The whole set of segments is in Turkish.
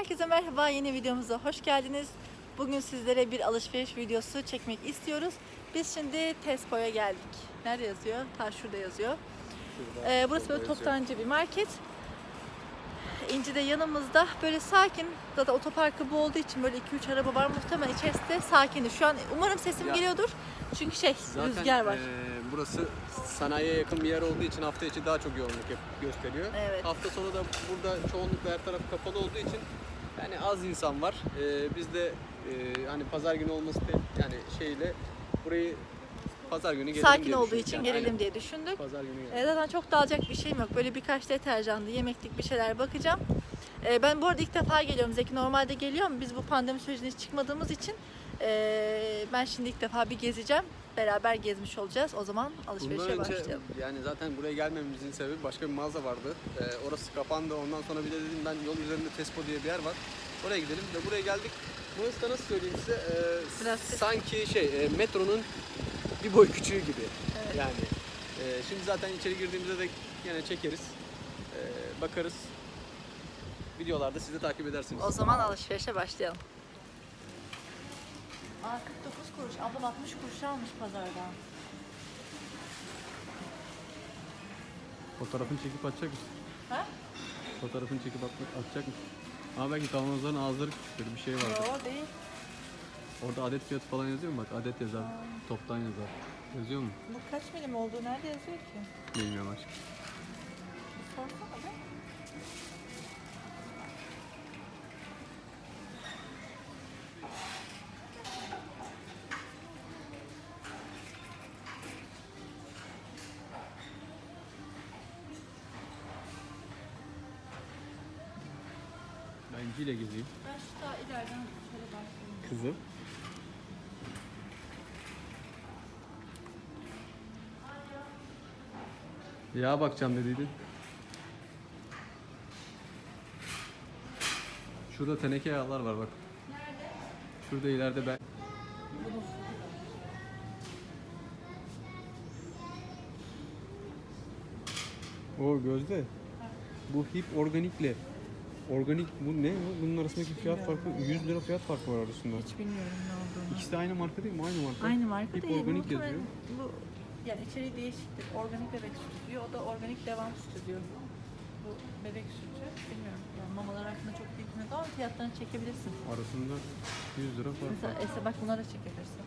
Herkese merhaba, yeni videomuza hoş geldiniz. Bugün sizlere bir alışveriş videosu çekmek istiyoruz. Biz şimdi Tesco'ya geldik. Nerede yazıyor? Ta şurada yazıyor. Ee, burası böyle toptancı bir market. İnci de yanımızda. Böyle sakin. Zaten otoparkı bu olduğu için böyle 2-3 araba var. Muhtemelen içerisinde sakindi. Şu an umarım sesim Ya. geliyordur. Çünkü şey, Zaten rüzgar var. eee, burası sanayiye yakın bir yer olduğu için hafta içi daha çok yoğunluk gösteriyor. Evet. Hafta sonu da burada çoğunlukla her taraf kapalı olduğu için yani az insan var. Eee, biz de eee, hani pazar günü olması da yani şeyle burayı pazar günü gelelim Sakin diye olduğu düşündük. için Yani gelelim aynen, diye düşündük. Pazar günü E, gelelim. zaten çok dağılacak bir şeyim yok. Böyle birkaç deterjanlı, yemeklik bir şeyler bakacağım. E, ben bu arada ilk defa geliyorum. Zeki normalde geliyor ama biz bu pandemi sürecinde hiç çıkmadığımız için e, ben şimdi ilk defa bir gezeceğim. Beraber gezmiş olacağız. O zaman alışverişe Bundan önce başlayalım. yani zaten buraya gelmemizin sebebi başka bir mağaza vardı. Eee, orası kapandı. Ondan sonra bir de dedim ben yol üzerinde Tesco diye bir yer var. Oraya gidelim ve buraya geldik. Burası da nasıl söyleyeyim size? Biraz- sanki şey eee, metronun bir boy küçüğü gibi. Evet. Yani eee, şimdi zaten içeri girdiğimizde de yine çekeriz. Eee, bakarız. Videolarda siz de takip edersiniz. O zaman alışverişe başlayalım. Aa 49 kuruş. Ablam 60 kuruş almış pazardan. Fotoğrafını çekip atacak mısın? Ha? Fotoğrafını çekip atmak, atacak mısın? Ama belki kavanozların ağızları küçüktür bir şey vardır. Yo değil. Orada adet fiyatı falan yazıyor mu? Bak adet yazar, toptan yazar. Yazıyor mu? Bu kaç milim olduğu nerede yazıyor ki? Bilmiyorum aşkım. Sorsana be. Ben inciyle gezeyim. Ben şu daha ileriden şöyle başlayayım. Kızı. Yağ bakacağım dediydin. Şurada teneke yağlar var bak. Nerede? Şurada ileride ben... O Gözde. Bu hip organikle organik bu ne? bu? Bunun arasındaki fiyat farkı 100 lira fiyat farkı var arasında. Hiç bilmiyorum ne olduğunu. İkisi de aynı marka değil mi? Aynı marka. Aynı marka Hip değil. organik Muhtemelen yazıyor. Bu yani içeriği değişiktir. Organik bebek sütü diyor. O da organik devam sütü diyor. Bu bebek sütü bilmiyorum. Yani mamalar hakkında çok bilgim yok ama fiyatlarını çekebilirsin. Arasında 100 lira fark Mesela var. Ese bak bunlara çekebilirsin.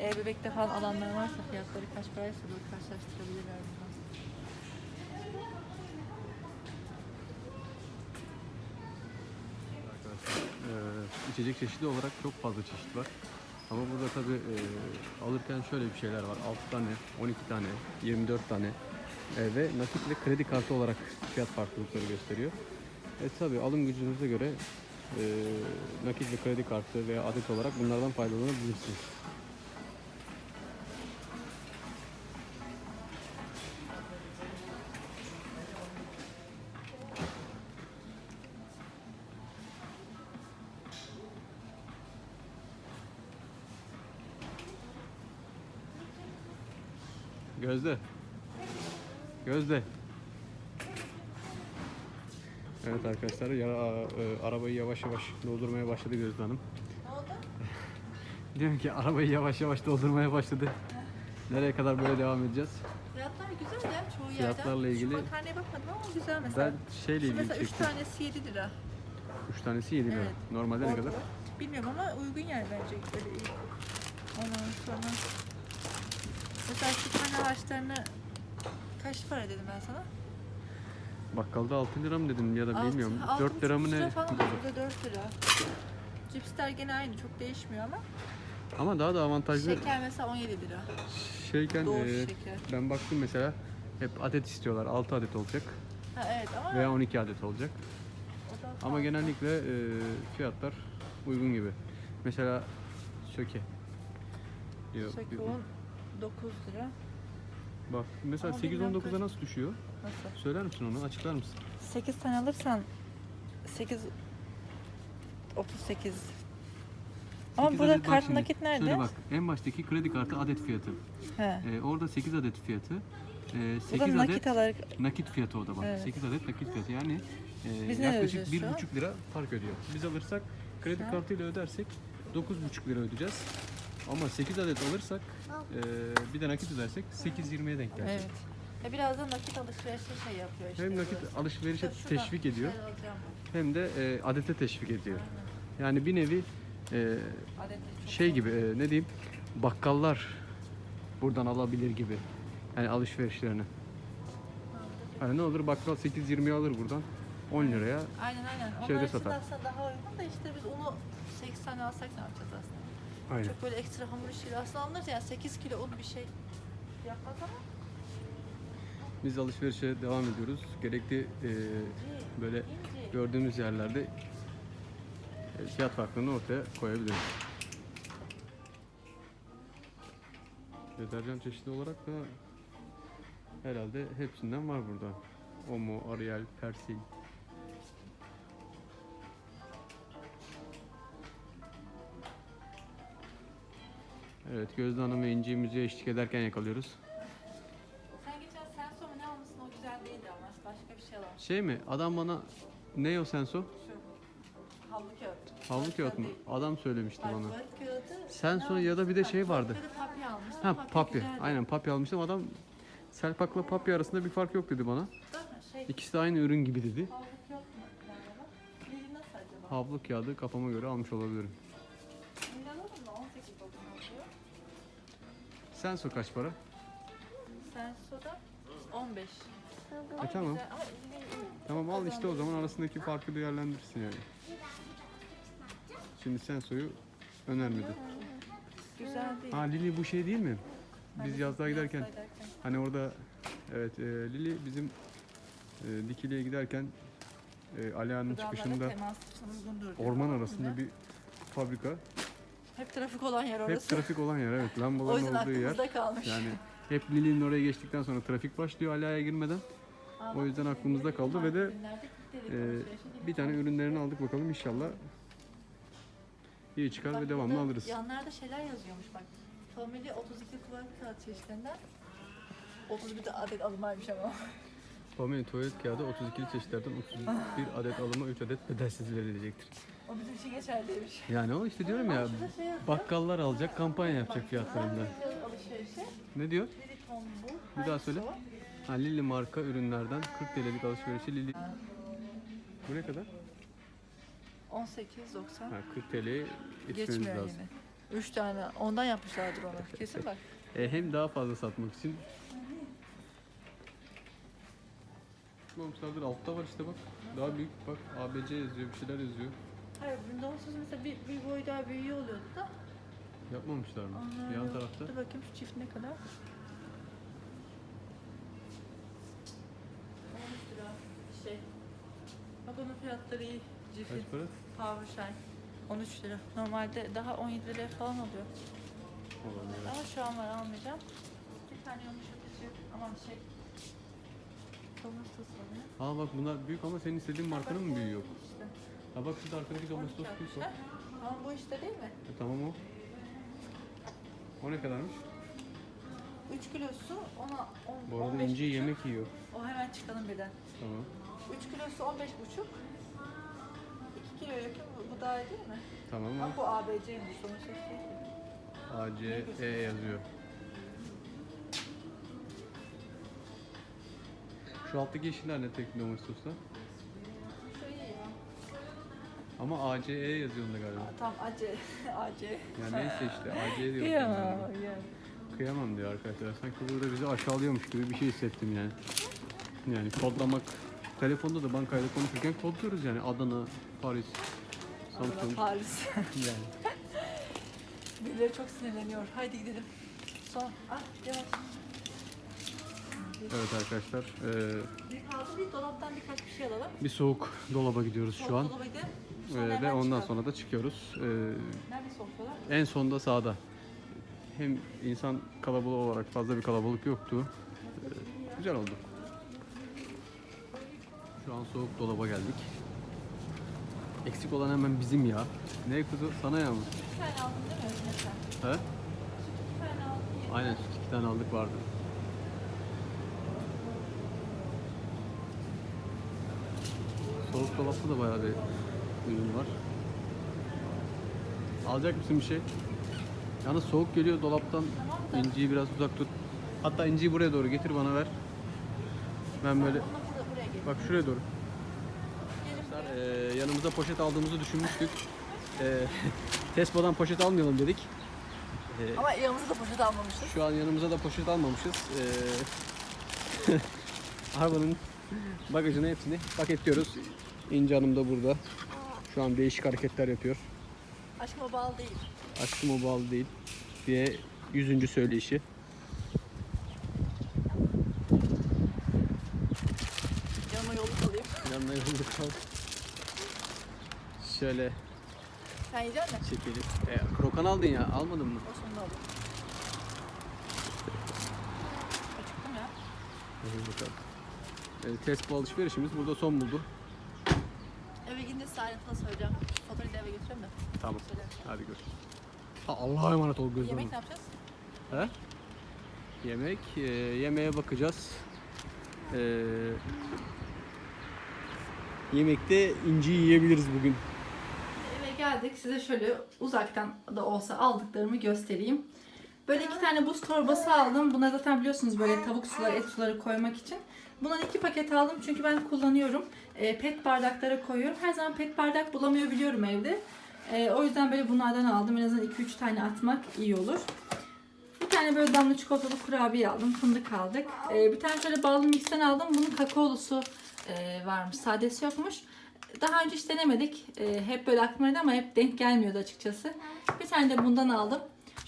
Eğer bebekte falan alanlar varsa fiyatları kaç paraysa böyle karşılaştırabilirler bundan. İçecek çeşidi olarak çok fazla çeşit var. Ama burada tabi alırken şöyle bir şeyler var. 6 tane, 12 tane, 24 tane eee, ve nakit ve kredi kartı olarak fiyat farklılıkları gösteriyor. E tabi alım gücünüze göre eee, nakit ve kredi kartı veya adet olarak bunlardan faydalanabilirsiniz. Gözde. Gözde. Evet arkadaşlar ya, e, arabayı yavaş yavaş doldurmaya başladı Gözde Hanım. Ne oldu? Diyorum ki arabayı yavaş yavaş doldurmaya başladı. Nereye kadar böyle devam edeceğiz? Fiyatlar güzel ya çoğu yerden. Fiyatlarla ilgili- Şu makarnaya bakmadım ama güzel mesela. Ben şeyle ilgili mesela 3 çektim. tanesi 7 lira. 3 tanesi 7 lira. Evet. Normalde ne kadar? Bilmiyorum ama uygun yer bence böyle iyi. Ondan sonra mesela şu tane harçlarını kaç para dedim ben sana? Bakkalda 6 lira mı dedim ya da Altı- bilmiyorum. altı 4 lira mı ne? falan burada 4 lira. Cipsler gene aynı çok değişmiyor ama. Ama daha da avantajlı Şeker mesela 17 lira. şeyken Doğru e, şeker. ben baktım mesela hep adet istiyorlar. 6 adet olacak Ha evet ama veya 12 adet olacak. o da Ama fazla. genellikle e, fiyatlar uygun gibi. Mesela söke. Diyor. Söküğün 9 lira. Bak mesela Ama bilmiyorum 8-19'a kaç- nasıl düşüyor? Nasıl? Söyler misin onu? Açıklar mısın? 8 tane alırsan 8 38 Ama 8 burada adet- bak kart şimdi, nakit nerede? Şöyle bak en baştaki kredi kartı adet fiyatı. He. Ee, orada 8 adet fiyatı. e, da 8 nakit adet alarak nakit fiyatı o da bak. Evet. 8 adet nakit fiyatı yani e, Biz ne yaklaşık ödeyeceğiz şu an? 1,5 lira fark ödüyor. Biz alırsak kredi an? kartıyla ödersek 9,5 lira ödeyeceğiz. Ama 8 adet alırsak e, bir de nakit ödersek 8.20'ye denk gelecek. Evet. E biraz da nakit alışverişi şey yapıyor işte. Hem nakit burası. alışverişe Şuradan teşvik ediyor alacağım. hem de e, adete teşvik ediyor. Yani bir nevi e, çok şey gibi e, ne diyeyim bakkallar buradan alabilir gibi. Yani alışverişlerini. Hani ne olur bakkal 8.20'ye alır buradan 10 liraya. Aynen aynen. Onlar şeyde için satar. aslında daha uygun da işte biz onu 8 tane alsak ne yapacağız aslında? Aynen. Çok böyle ekstra hamur işiyle aslında alınır yani 8 kilo un bir şey yapmaz ama Biz alışverişe devam ediyoruz. Gerekli e, böyle gördüğümüz yerlerde e, fiyat farklılığını ortaya koyabiliriz. Deterjan çeşidi olarak da herhalde hepsinden var burada. Omo, Ariel, Persil. Evet Gözde Hanım ve İnci müziğe eşlik ederken yakalıyoruz. Sen geçen senso mu ne almışsın o güzel değildi ama başka bir şey almış. Şey mi? Adam bana ne o senso? Şu havlu kağıt. Havlu kağıt mı? Adam söylemişti bana. tuvalet kağıdı. Senso ya da bir de şey vardı. papya almıştım. Ha Papya. Aynen papya almıştım. Adam Selpak'la papya arasında bir fark yok dedi bana. Şey, İkisi de aynı ürün gibi dedi. havlu kağıt mı? Havlu kağıdı kafama göre almış olabilirim. Lili alalım mı? 18 bakım alıyor. Senso kaç para? Senso'da 15. E tamam. Güzel ama Tamam al işte o zaman arasındaki farkı değerlendirsin yani. Şimdi Senso'yu önermedi. güzel değil. Ha Lili bu şey değil mi? Biz yazlığa giderken hani orada evet e, Lili bizim e, Dikili'ye giderken e, Gıdalara çıkışında temas için uygundur diyor. orman arasında bir fabrika. Hep trafik olan yer Hep orası. trafik olan yer evet. o Lambaların yüzden olduğu yer. aklımızda kalmış. Yani hep Lili'nin oraya geçtikten sonra trafik başlıyor Alia'ya girmeden. O yüzden aklımızda kaldı ve de, e, alışverişe Bir tane ürünlerini aldık bakalım inşallah iyi çıkar ve devamlı alırız. Yanlarda şeyler yazıyormuş bak. Family 32 tuvalet kağıt çeşitlerinden 31 de adet alınmaymış ama. Family tuvalet kağıdı 32'li çeşitlerden 31 adet alıma 3 adet bedelsiz verilecektir. O bizim için geçerliymiş. Yani o işte diyorum ya şurada şey yazıyor. bakkallar alacak kampanya yapacak fiyatlarında. Alışverişe. Ne diyor? Bu. Bir daha söyle. O? Ha, Lili marka ürünlerden 40 TL'lik alışverişi Lili. Bu ne kadar? 18.90. Ha, 40 TL'ye yetişmemiz Geçmiyor lazım. yine. 3 tane. Ondan yapmışlardır onu. Kesin bak. E, hem daha fazla satmak için. Tutmamışlardır. Altta var işte bak. Daha büyük bak. ABC yazıyor, bir şeyler yazıyor. Hayır Windows'uz mesela bir, bir boy daha büyüğü oluyordu da. Yapmamışlar mı? Onlar Yan yok. tarafta. Dur bakayım şu çift ne kadar? 13 lira şey. Bak onun fiyatları iyi. Cifin. Kaç para? Power Shine. 13 lira. Normalde daha 17 liraya falan oluyor. Olabilir. Ama şu an var almayacağım. Bir tane yumuşatıcı. Aman şey. Var ya. Aa bak bunlar büyük ama senin istediğin markanın mı büyüğü yok? İşte. Ha bak şurada arkadaki domestos 12 büyük yapmış, o. ha? Ama bu işte değil mi? E, tamam o. O ne kadarmış? 3 kilosu ona 10, Bu arada 15 İnci buçuk. yemek yiyor. O hemen çıkalım birden. Tamam. 3 kilosu 15 buçuk. 2 kilo yakın bu, bu daha iyi değil mi? Tamam Ama al. bu ABC'ymiş sonuçta şey. A, C, E yazıyor. Şu alttaki yeşiller ne tek iyi ya. Ama A, C, E yazıyor onda galiba. Tam AC. AC. Yani neyse işte A, C diyor. Ya. Kıyamam diyor arkadaşlar. Sanki burada bizi aşağılıyormuş gibi bir şey hissettim yani. Yani kodlamak. Telefonda da bankayla konuşurken kodluyoruz yani. Adana, Paris, Allah Samsung. Paris. Yani. Birileri çok sinirleniyor. Haydi gidelim. Son. Ah yavaş. Evet arkadaşlar. eee, Bir kaldı bir dolaptan birkaç bir şey alalım. bir soğuk dolaba gidiyoruz şu an. Dolaba gidelim. Ee, ve ondan sonra da çıkıyoruz. Ee, Nerede sofralar? En sonda sağda. Hem insan kalabalığı olarak fazla bir kalabalık yoktu. Ee, güzel oldu. Şu an soğuk dolaba geldik. Eksik olan hemen bizim ya. Ne kuzu? Sana ya mı? Bir tane aldın değil mi? Mesela. He? Bir tane aldın. Aynen süt iki tane aldık vardı. Soğuk dolapta da bayağı bir ürün var. Alacak mısın bir şey? Yalnız soğuk geliyor dolaptan. İnciyi biraz uzak tut. Hatta inciyi buraya doğru getir bana ver. Ben böyle bak şuraya doğru. Eee, yanımıza poşet aldığımızı düşünmüştük. Eee Tespo'dan poşet almayalım dedik. Eee, Ama yanımızda da poşet almamışız. şu an yanımıza da poşet almamışız. Eee arabanın bagajını hepsini paketliyoruz. İnci Hanım da burada. Şu an değişik hareketler yapıyor. Aşkım o bal değil. Aşkım o bağlı değil diye yüzüncü söyleyişi. Yanıma yolu alayım. Yanına yolda kal. Şöyle Sen yiyecek misin? çekelim. E, krokan aldın ya almadın mı? O sonunda alayım. Acıktım ya. Hadi bakalım. Evet, Tespo alışverişimiz burada son buldu. Size ayrıntılı söyleyeceğim. Faturayı da eve götüreyim de. Tamam. Söylerim. Hadi görüşürüz. Ha, Allah'a emanet ol gözlerim. Yemek ne yapacağız? He? Yemek, e, yemeğe bakacağız. E, yemekte inci yiyebiliriz bugün. Eve geldik. Size şöyle uzaktan da olsa aldıklarımı göstereyim. Böyle iki tane buz torbası aldım. Bunlar zaten biliyorsunuz böyle tavuk suları, et suları koymak için. Bundan iki paket aldım çünkü ben kullanıyorum. E, pet bardaklara koyuyorum. Her zaman pet bardak bulamıyor biliyorum evde. E, o yüzden böyle bunlardan aldım. En azından 2-3 tane atmak iyi olur. Bir tane böyle damla çikolatalı kurabiye aldım. Fındık aldık. E, bir tane şöyle ballı mixten aldım. Bunun kakaolusu e, varmış. Sadesi yokmuş. Daha önce hiç denemedik. E, hep böyle aklımdaydı ama hep denk gelmiyordu açıkçası. Bir tane de bundan aldım.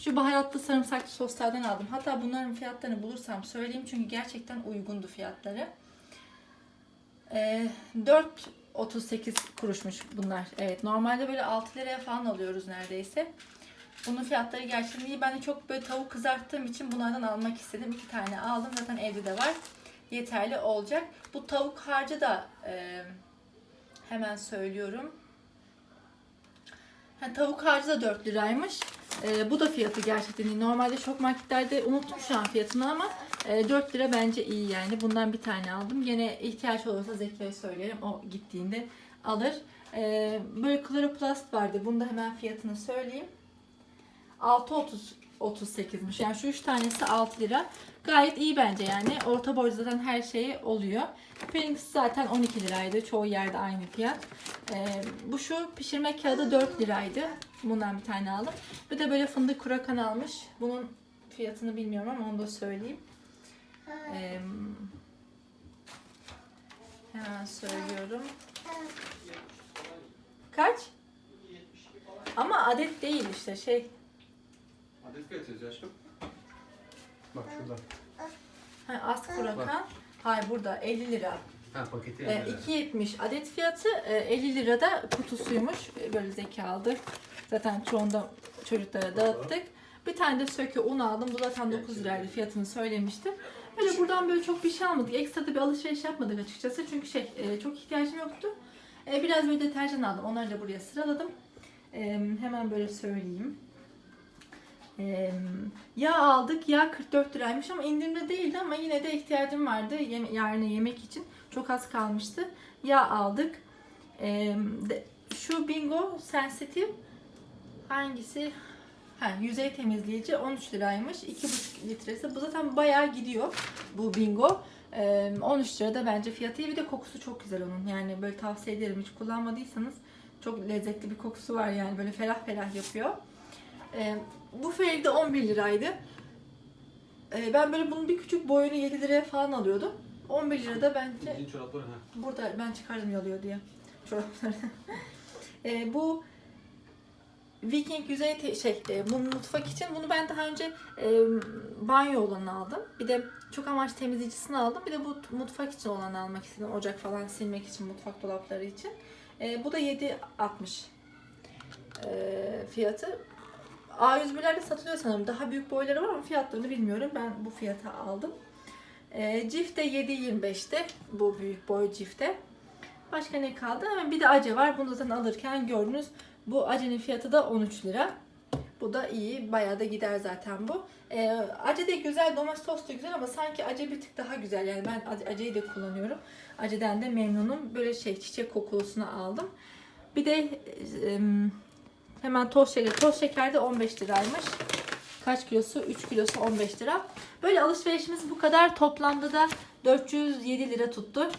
Şu baharatlı sarımsaklı soslardan aldım. Hatta bunların fiyatlarını bulursam söyleyeyim çünkü gerçekten uygundu fiyatları. E, 4.38 kuruşmuş bunlar. Evet normalde böyle 6 liraya falan alıyoruz neredeyse. Bunun fiyatları gerçekten iyi. Ben de çok böyle tavuk kızarttığım için bunlardan almak istedim. İki tane aldım. Zaten evde de var. Yeterli olacak. Bu tavuk harcı da e, hemen söylüyorum. Ha, tavuk harcı da 4 liraymış. E, bu da fiyatı gerçekten iyi. Normalde çok marketlerde unuttum şu an fiyatını ama e, 4 lira bence iyi yani. Bundan bir tane aldım. Gene ihtiyaç olursa Zeki'ye söylerim. O gittiğinde alır. E, böyle kloroplast vardı. Bunu da hemen fiyatını söyleyeyim. 6.30 38'miş. Yani şu üç tanesi 6 lira. Gayet iyi bence yani. Orta boy zaten her şeyi oluyor. Pringles zaten 12 liraydı. Çoğu yerde aynı fiyat. Ee, bu şu pişirme kağıdı 4 liraydı. Bundan bir tane aldım. Bir de böyle fındık kurakan almış. Bunun fiyatını bilmiyorum ama onu da söyleyeyim. Ee, hemen söylüyorum. Kaç? Ama adet değil işte şey Fiyat yazıyor aşkım. Bak şurada. Ha, az kurakan. Hayır burada 50 lira. Ha paketi E, 2.70 adet fiyatı e, 50 lira da kutusuymuş. E, Böyle zeki aldık. Zaten çoğunda çocuklara dağıttık. Bir tane de söke un aldım. Bu zaten 9 liraydı fiyatını söylemiştim. Böyle buradan böyle çok bir şey almadık. Ekstra da bir alışveriş yapmadık açıkçası. Çünkü şey e, çok ihtiyacım yoktu. E, Biraz böyle deterjan aldım. Onları da buraya sıraladım. E, Hemen böyle söyleyeyim. E, Yağ aldık. Yağ 44 liraymış ama indirimde değildi ama yine de ihtiyacım vardı yeme- yarına yemek için. Çok az kalmıştı. Yağ aldık. Ee, de- şu Bingo sensitif hangisi? Ha, yüzey temizleyici 13 liraymış. 2,5 litresi. Bu zaten bayağı gidiyor bu Bingo. Ee, 13 lira da bence fiyatı iyi. Bir de kokusu çok güzel onun. Yani böyle tavsiye ederim. Hiç kullanmadıysanız çok lezzetli bir kokusu var yani. Böyle ferah ferah yapıyor. Ee, bu Fairy'de 11 liraydı. Ee, ben böyle bunun bir küçük boyunu 7 liraya falan alıyordum. 11 lirada bence İncin çorapları ha. Burada ben çıkardım yalıyor diye. Çorapları. e, bu Viking yüzey te- şey e, bu mutfak için bunu ben daha önce e, banyo olanı aldım. Bir de çok amaç temizleyicisini aldım. Bir de bu mutfak için olanı almak istedim. Ocak falan silmek için mutfak dolapları için. E, bu da 7.60 e, fiyatı. A101'lerde satılıyor sanırım. Daha büyük boyları var ama fiyatlarını bilmiyorum. Ben bu fiyata aldım. E, Cifte 7.25'te bu büyük boy cifte. Başka ne kaldı? Hemen bir de ace var. Bunu zaten alırken gördünüz. Bu acenin fiyatı da 13 lira. Bu da iyi. Bayağı da gider zaten bu. Ee, acı da güzel, domates sos da güzel ama sanki acı bir tık daha güzel. Yani ben ac- acıyı da kullanıyorum. Acıdan da memnunum. Böyle şey çiçek kokulusunu aldım. Bir de e, hemen toz şeker. Toz şeker de 15 liraymış. Kaç kilosu? 3 kilosu 15 lira. Böyle alışverişimiz bu kadar. Toplamda da 407 lira tuttu.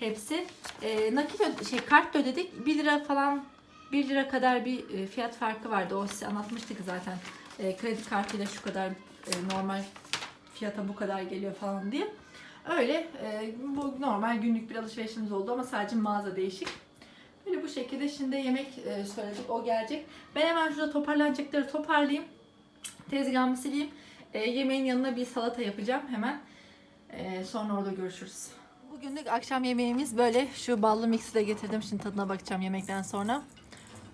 Hepsi. E, nakit şey kart ödedik. 1 lira falan 1 lira kadar bir e, fiyat farkı vardı. O size anlatmıştık zaten. E, kredi kartıyla şu kadar e, normal fiyata bu kadar geliyor falan diye. Öyle e, bu normal günlük bir alışverişimiz oldu ama sadece mağaza değişik. Böyle bu şekilde şimdi yemek e, söyledik. O gelecek. Ben hemen şurada toparlanacakları toparlayayım. Tezgahımı sileyim. E, yemeğin yanına bir salata yapacağım hemen. E, sonra orada görüşürüz. Bugünlük akşam yemeğimiz böyle. Şu ballı mixi de getirdim. Şimdi tadına bakacağım yemekten sonra.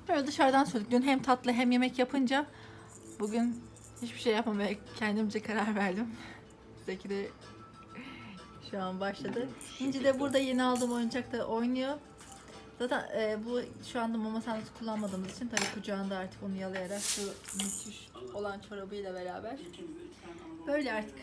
Böyle dışarıdan söyledik. Dün hem tatlı hem yemek yapınca bugün hiçbir şey yapmamaya kendimce karar verdim. Zeki de şu an başladı. İnci de burada yeni aldığım oyuncakla oynuyor. Zaten e, bu şu anda mama sahnesi kullanmadığımız için tabii kucağında artık onu yalayarak şu müthiş olan çorabıyla beraber. Böyle artık.